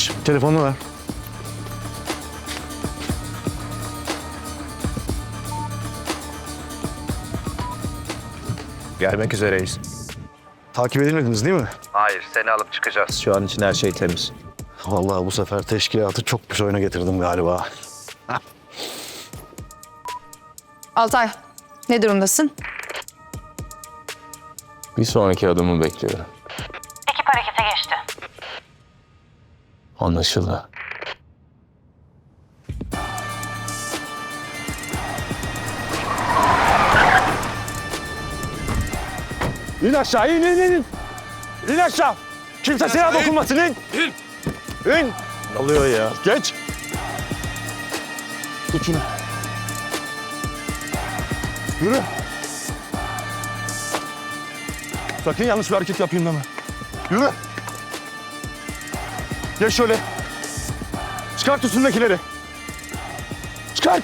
Şş, telefonunu ver. Gelmek üzereyiz. Takip edilmediniz değil mi? Hayır, seni alıp çıkacağız. Şu an için her şey temiz. Vallahi bu sefer teşkilatı çok pis oyuna getirdim galiba. Altay, ne durumdasın? Bir sonraki adımı bekliyorum. Anlaşıldı. İn aşağı, in, in, in. in. Aşağı. Kimse sana dokunmasın, in. İn. İn. Ne oluyor ya? Geç. Şunu. Yürü. Sakın yanlış bir hareket yapayım deme. Yürü. Geç şöyle. Çıkart üstündekileri. Çıkart.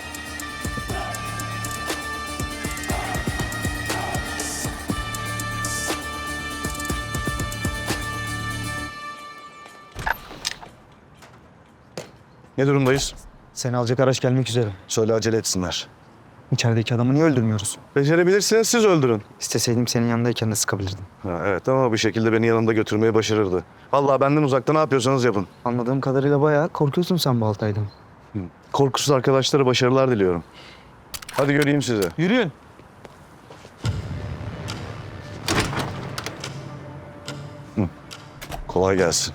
Ne durumdayız? Seni alacak araç gelmek üzere. Söyle acele etsinler. İçerideki adamı niye öldürmüyoruz? Becerebilirsiniz siz öldürün. İsteseydim senin yanındayken de sıkabilirdim. Ha, evet ama bir şekilde beni yanında götürmeyi başarırdı. Vallahi benden uzakta ne yapıyorsanız yapın. Anladığım kadarıyla bayağı korkuyorsun sen bu Altay'dan. Korkusuz arkadaşlara başarılar diliyorum. Hadi göreyim sizi. Yürüyün. Kolay gelsin.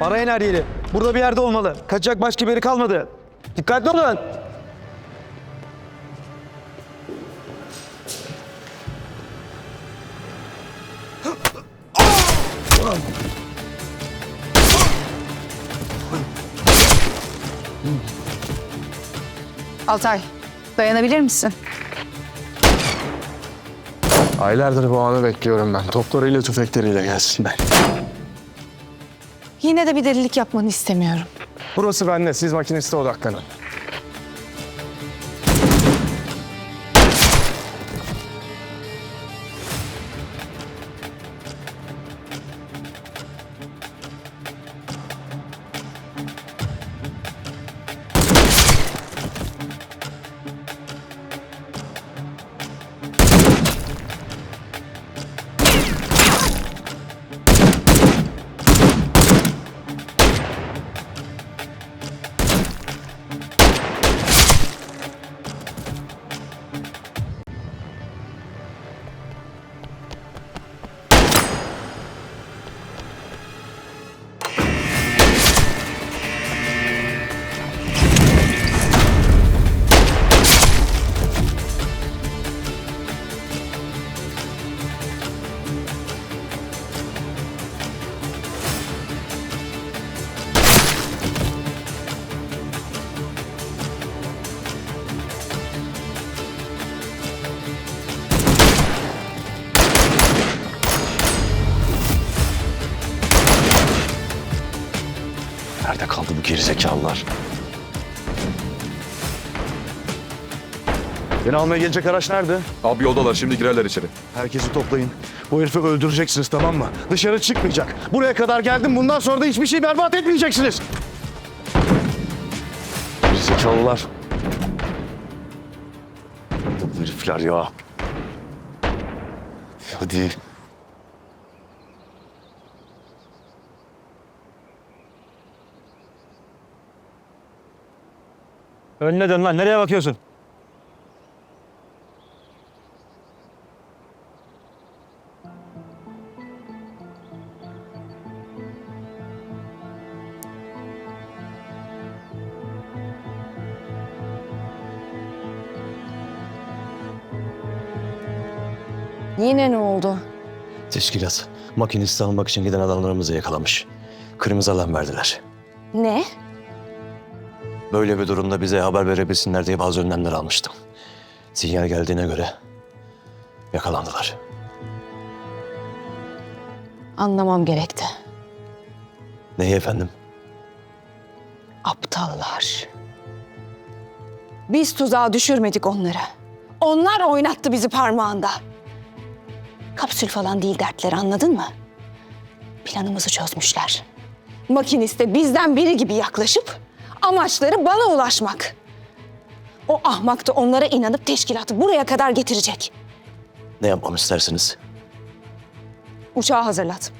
Arayın her yeri. Burada bir yerde olmalı. Kaçacak başka bir yeri kalmadı. Dikkatli olun. Altay, dayanabilir misin? Aylardır bu anı bekliyorum ben. Toplarıyla tüfekleriyle gelsinler. Yine de bir delilik yapmanı istemiyorum. Burası bende. Siz makiniste odaklanın. Nerede kaldı bu gerizekalılar? Beni almaya gelecek araç nerede? Abi yoldalar şimdi girerler içeri. Herkesi toplayın. Bu herifi öldüreceksiniz tamam mı? Dışarı çıkmayacak. Buraya kadar geldim. Bundan sonra da hiçbir şey berbat etmeyeceksiniz. Gerizekalılar. Bu herifler ya. Hadi. Önüne dön lan. Nereye bakıyorsun? Yine ne oldu? Teşkilat makinisti almak için giden adamlarımızı yakalamış. Kırmızı alan verdiler. Ne? Böyle bir durumda bize haber verebilsinler diye bazı önlemler almıştım. Sinyal geldiğine göre yakalandılar. Anlamam gerekti. Neyi efendim? Aptallar. Biz tuzağa düşürmedik onları. Onlar oynattı bizi parmağında. Kapsül falan değil dertleri anladın mı? Planımızı çözmüşler. Makiniste bizden biri gibi yaklaşıp amaçları bana ulaşmak. O ahmak da onlara inanıp teşkilatı buraya kadar getirecek. Ne yapmamı istersiniz? Uçağı hazırlat.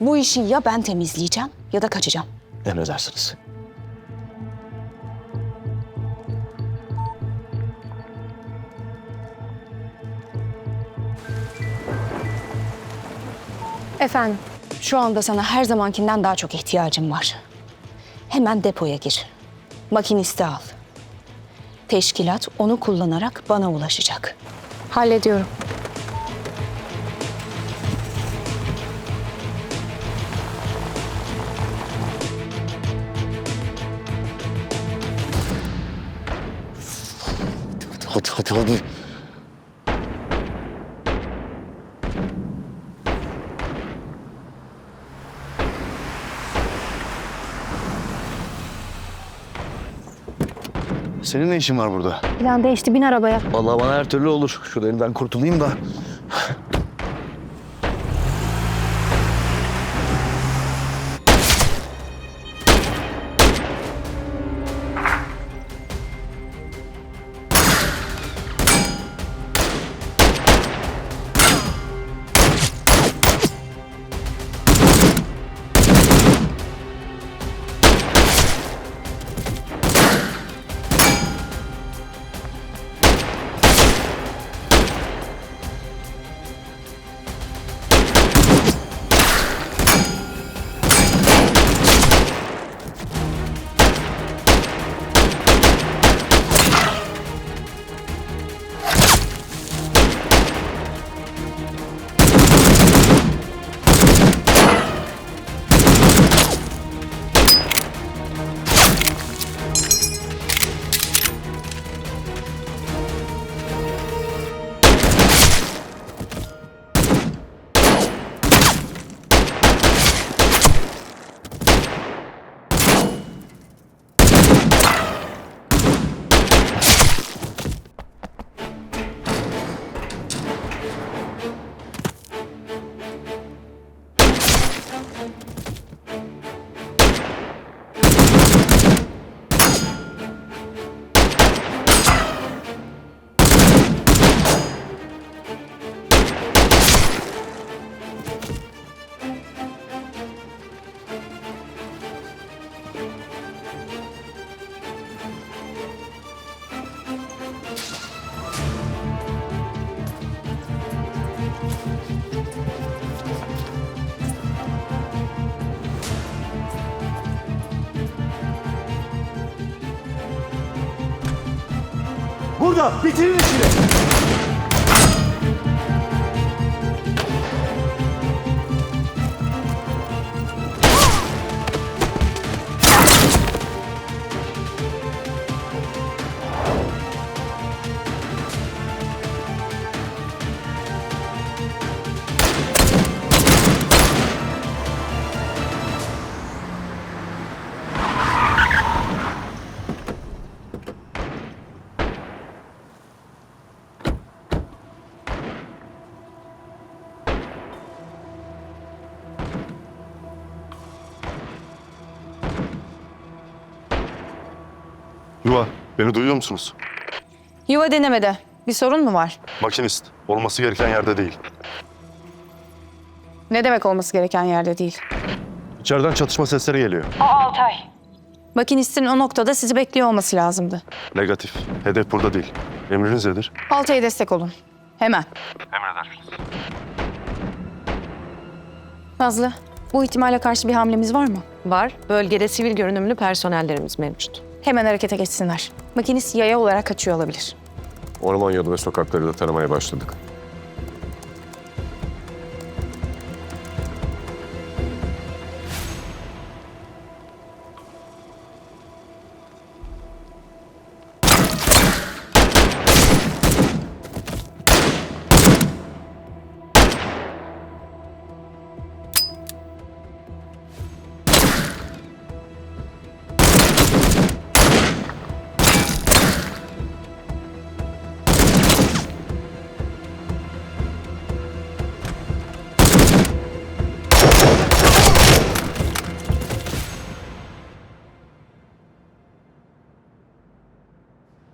Bu işi ya ben temizleyeceğim ya da kaçacağım. Emredersiniz. Efendim, şu anda sana her zamankinden daha çok ihtiyacım var. Hemen depoya gir. Makinisti al. Teşkilat onu kullanarak bana ulaşacak. Hallediyorum. Hadi hadi hadi. Senin ne işin var burada? Plan değişti, bin arabaya. Vallahi bana her türlü olur. Şu elinden kurtulayım da. Burada bitirin işini. Yuva, beni duyuyor musunuz? Yuva denemede. Bir sorun mu var? Makinist, olması gereken yerde değil. Ne demek olması gereken yerde değil? İçeriden çatışma sesleri geliyor. O Altay. Makinistin o noktada sizi bekliyor olması lazımdı. Negatif. Hedef burada değil. Emriniz nedir? Altay'a destek olun. Hemen. Emredersiniz. Nazlı, bu ihtimale karşı bir hamlemiz var mı? Var. Bölgede sivil görünümlü personellerimiz mevcut. Hemen harekete geçsinler. Makinist yaya olarak kaçıyor olabilir. Orman yolu ve sokakları da taramaya başladık.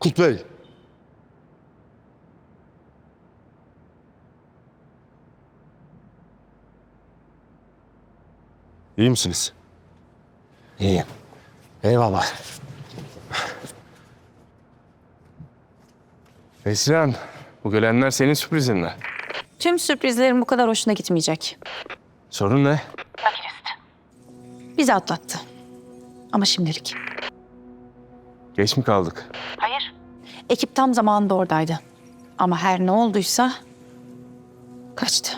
Mesut Bey. İyi misiniz? İyiyim. Eyvallah. Esra'm, bu gelenler senin sürprizin mi? Tüm sürprizlerin bu kadar hoşuna gitmeyecek. Sorun ne? Bizi atlattı. Ama şimdilik. Geç mi kaldık? Ekip tam zamanında oradaydı. Ama her ne olduysa kaçtı.